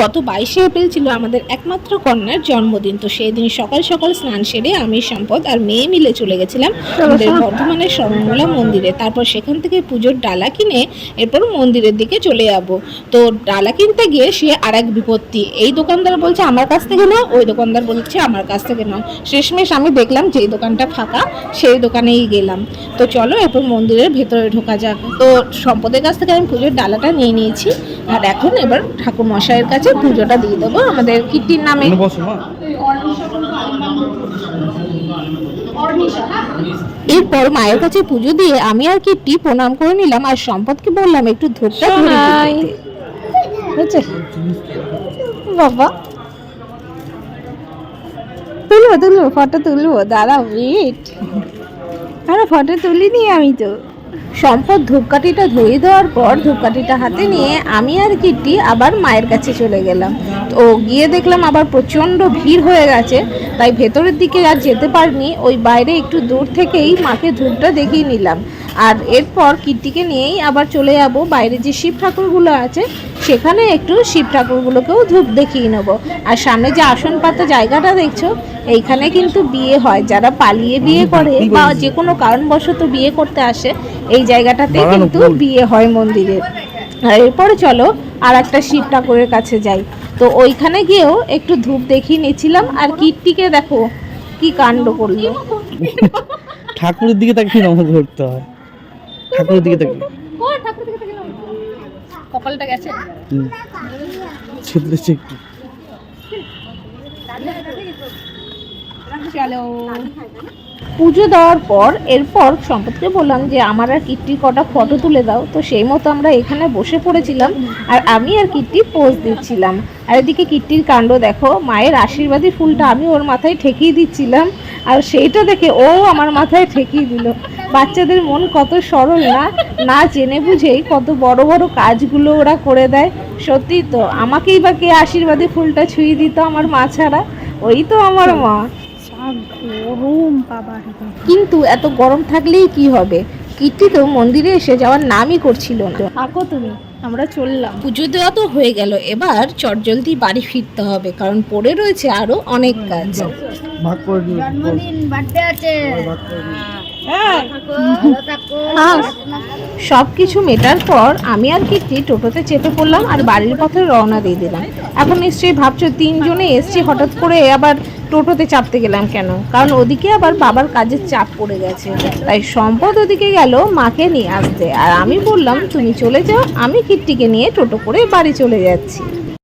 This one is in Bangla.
গত বাইশে এপ্রিল ছিল আমাদের একমাত্র কন্যার জন্মদিন। তো সেই দিন সকাল সকাল স্নান সেরে আমি সম্পদ আর মেয়ে মিলে চলে গেছিলাম আমাদের বর্ধমানের শরণমূলা মন্দিরে। তারপর সেখান থেকে পুজোর ডালা কিনে এরপর মন্দিরের দিকে চলে যাব। তো ডালা কিনতে গিয়ে সে আর এক বিপত্তি। এই দোকানদার বলছে আমার কাছ থেকে নাও। ওই দোকানদার বলছে আমার কাছ থেকে নাও। শেষমেশ আমি দেখলাম যে দোকানটা ফাঁকা সেই দোকানেই গেলাম। তো চলো এরপর মন্দিরের ভেতরে ঢোকা যাক। তো সম্পদের কাছ থেকে আমি পুজোর ডালাটা নিয়ে নিয়েছি। আর এখন এবার ঠাকুর মশাইয়ের কাছে পুজোটা দিয়ে দেবো আমাদের কীর্তির নামে। এরপর মায়ের কাছে পুজো দিয়ে আমি আর কীর্তি প্রণাম করে নিলাম আর সম্পদকে বললাম একটু ধূপটা ধরে সোনাই। বাবা। তুলবো তুলবো ফটো তুলবো দাঁড়া ওয়েট আরে ফটো তুলিনি আমি তো। সম্পদ ধূপকাঠিটা ধরিয়ে দেওয়ার পর ধূপকাঠিটা হাতে নিয়ে আমি আর কীর্তি আবার মায়ের কাছে চলে গেলাম। তো গিয়ে দেখলাম আবার প্রচণ্ড ভিড় হয়ে গেছে, তাই ভেতরের দিকে আর যেতে পারিনি। ওই বাইরে একটু দূর থেকেই মাকে ধূপটা দেখিয়ে নিলাম। আর এরপর কীর্তিকে নিয়েই আবার চলে যাব। বাইরে যে শিব ঠাকুরগুলো আছে সেখানে একটু শিব ঠাকুরগুলোকেও ধূপ দেখিয়ে নেব। আর সামনে যে আসন পাতা জায়গাটা দেখছ এইখানে কিন্তু বিয়ে হয়। যারা পালিয়ে বিয়ে করে বা যে কোনো কারণবশত বিয়ে করতে আসে এই জায়গাটাতে কিন্তু বিয়ে হয় মন্দিরে। আর এরপরে চলো আর একটা শিব ঠাকুরের কাছে যাই। তো ওইখানে গিয়েও একটু ধূপ দেখিয়ে নিয়েছিলাম আর কীর্তিকে দেখো কি কাণ্ড করল। ঠাকুরের দিকে তাকে নমস্কার করতে হয়। ঠাকুরের দিকে তাকে কপালটা গেছে? হুম। ছিদ্রেছে একটু পুজো দেওয়ার পর এরপর সম্পদকে বললাম যে আমার আর কীর্তির কটা ফটো তুলে দাও। তো সেই মতো আমরা এখানে বসে পড়েছিলাম আর আমি আর কীর্তি পোজ দিচ্ছিলাম। আর এদিকে কীর্তির কাণ্ড দেখো মায়ের আশীর্বাদী ফুলটা আমি ওর মাথায় ঠেকিয়ে দিচ্ছিলাম। আর সেইটা দেখে ও আমার মাথায় ঠেকিয়ে দিল। বাচ্চাদের মন কত সরল না না জেনে বুঝেই কত বড় বড় কাজগুলো ওরা করে দেয়। সত্যি তো আমাকেই বা কে আশীর্বাদে ফুলটা ছুঁয়ে দিত আমার মা ছাড়া? ওই তো আমার মা। গরম বাবা কিন্তু এত গরম থাকলেই কি হবে? কীর্তি তো মন্দিরে এসে যাওয়ার নামই করছিল না। থাকো তুমি আমরা চললাম। পুজো দেওয়া তো হয়ে গেল এবার চটজলদি বাড়ি ফিরতে হবে কারণ পড়ে রয়েছে আরও অনেক কাজ। ভাগ করে দিও সব কিছু মেটার পর আমি আর কীর্তি টোটোতে চেপে পড়লাম আর বাড়ির পথে রওনা দিয়ে দিলাম। এখন নিশ্চয়ই ভাবছ তিনজনে এসছি, হঠাৎ করে আবার টোটোতে চাপতে গেলাম কেন? কারণ ওদিকে আবার বাবার কাজের চাপ পড়ে গেছে। তাই সম্পদ ওদিকে গেল মাকে নিয়ে আসতে। আর আমি বললাম, তুমি চলে যাও, আমি কীর্তিকে নিয়ে টোটো করে বাড়ি চলে যাচ্ছি।